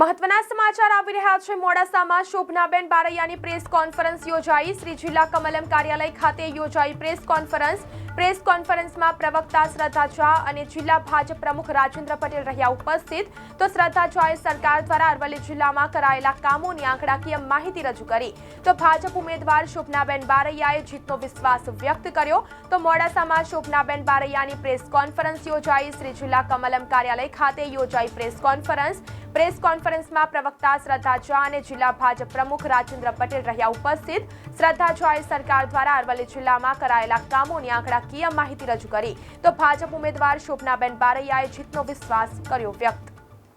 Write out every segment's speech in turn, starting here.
મહત્વના સમાચાર આવી રહ્યા છે. મોડાસામાં શોભનાબેન બારૈયાની પ્રેસ કોન્ફરન્સ યોજાઈ. શ્રી જિલ્લા કમલમ કાર્યાલય ખાતે યોજાઈ પ્રેસ કોન્ફરન્સ. પ્રેસ કોન્ફરન્સમાં પ્રવક્તા શ્રદ્ધા ઝા અને જિલ્લા ભાજપ પ્રમુખ રાજેન્દ્ર પટેલ રહ્યા ઉપસ્થિત. તો શ્રદ્ધા ઝાએ સરકાર દ્વારા અરવલ્લી જિલ્લામાં કરાયેલા કામોની આંકડાકીય માહિતી રજૂ કરી. તો ભાજપ ઉમેદવાર શોભનાબેન બારૈયાએ જીતનો વિશ્વાસ વ્યક્ત કર્યો. તો મોડાસામાં શોભનાબેન બારૈયાની પ્રેસ કોન્ફરન્સ યોજાઈ. શ્રી જિલ્લા કમલમ કાર્યાલય ખાતે યોજાઈ પ્રેસ કોન્ફરન્સ. પ્રેસ કોન્ફરન્સમાં પ્રવક્તા શ્રદ્ધા ઝા અને જિલ્લા ભાજપ પ્રમુખ રાજેન્દ્ર પટેલ રહ્યા ઉપસ્થિત. શ્રદ્ધા ઝાએ સરકાર દ્વારા અરવલ્લી જિલ્લામાં કરાયેલા કામોની આંકડાકીય માહિતી રજૂ કરી. તો ભાજપ ઉમેદવાર શોભનાબેન બારૈયાએ જીતનો વિશ્વાસ કર્યો વ્યક્ત.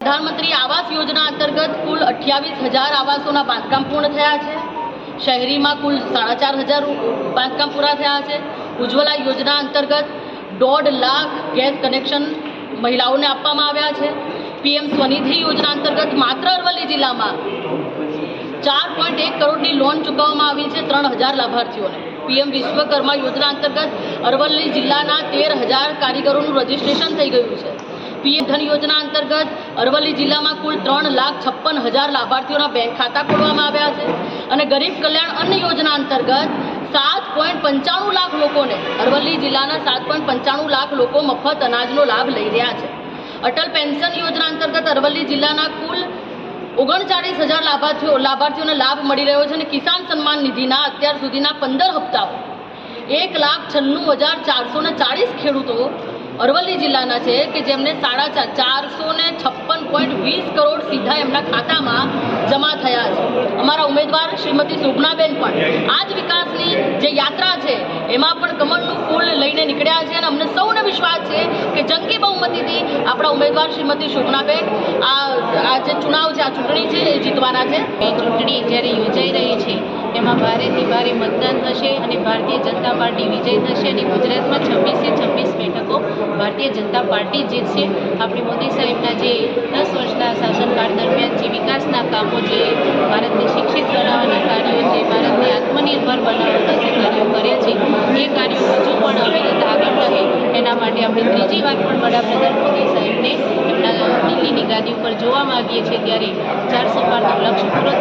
પ્રધાનમંત્રી આવાસ યોજના અંતર્ગત કુલ અઠ્યાવીસ હજાર આવાસોના બાંધકામ પૂર્ણ થયા છે. શહેરીમાં કુલ સાડા ચાર હજાર બાંધકામ પૂરા થયા છે. ઉજ્જવલા યોજના અંતર્ગત દોઢ લાખ ગેસ કનેક્શન મહિલાઓને આપવામાં આવ્યા છે. પીએમ સ્વનિધિ યોજના અંતર્ગત માત્ર અરવલ્લી જિલ્લામાં ચાર પોઈન્ટ એક કરોડની લોન ચૂકવવામાં આવી છે ત્રણ હજાર લાભાર્થીઓને. પીએમ વિશ્વકર્મા યોજના અંતર્ગત અરવલ્લી જિલ્લાના તેર હજાર કારીગરોનું રજીસ્ટ્રેશન થઈ ગયું છે. પીએમ ધન યોજના અંતર્ગત અરવલ્લી જિલ્લામાં કુલ ત્રણ લાખ છપ્પન હજાર લાભાર્થીઓના બેંક ખાતા ખોલવામાં આવ્યા છે અને ગરીબ કલ્યાણ અન્ન યોજના અંતર્ગત સાત પોઈન્ટ પંચાણું લાખ લોકોને અરવલ્લી જિલ્લાના સાત પોઈન્ટ પંચાણું લાખ લોકો મફત અનાજનો લાભ લઈ રહ્યા છે. અટલ પેન્શન યોજના અંતર્ગત અરવલ્લી જિલ્લાના કુલ ઓગણચાળીસ હજાર લાભાર્થીઓ લાભાર્થીઓને લાભ મળી રહ્યો છે અને કિસાન સન્માન નિધિના અત્યાર સુધીના પંદર હપ્તાઓ. એક લાખ છન્નું હજાર ચારસો ચાળીસ ખેડૂતો અરવલ્લી જિલ્લાના છે કે જેમને સાડા ચાર ચારસો ને છપ્પન પોઈન્ટ વીસ કરોડ સીધા એમના ખાતામાં જમા થયા છે. અમારા ઉમેદવાર શ્રીમતી શોભનાબેન પણ. આ જ વિકાસની જે યાત્રા છે એમાં પણ કમળનું ફૂલ લઈને નીકળ્યા છે અને અમને સૌને વિશ્વાસ છે કે જંગી બહુમતીથી આપણા ઉમેદવાર શ્રીમતી શોભનાબેન આ આ જે ચુનાવ છે, આ ચૂંટણી છે, એ જીતવાના છે. એ ચૂંટણી જ્યારે યોજાઈ રહી છે, એમાં ભારેથી ભારે મતદાન થશે અને ભારતીય જનતા પાર્ટી વિજય થશે અને ગુજરાતમાં છવ્વીસે છવ્વીસ બેઠકો ભારતીય જનતા પાર્ટી જીતશે. આપણી મોદી સાહેબના જે દસ વર્ષના શાસનકાળ દરમિયાન જે વિકાસના કામો જે ભારતને શિક્ષિત બનાવવાના કાર્યો છે ભારતને આત્મનિર્ભર બનાવવાના જે કાર્યો કર્યા છે એ કાર્યો હજુ પણ અવિરત આગળ રહે એના માટે આપણે ત્રીજી વાર પણ વડાપ્રધાન મોદી સાહેબને એમના દિલ્હીની ગાદી ઉપર જોવા માંગીએ છીએ ત્યારે ચારસો પારનો લક્ષ્ય પૂરો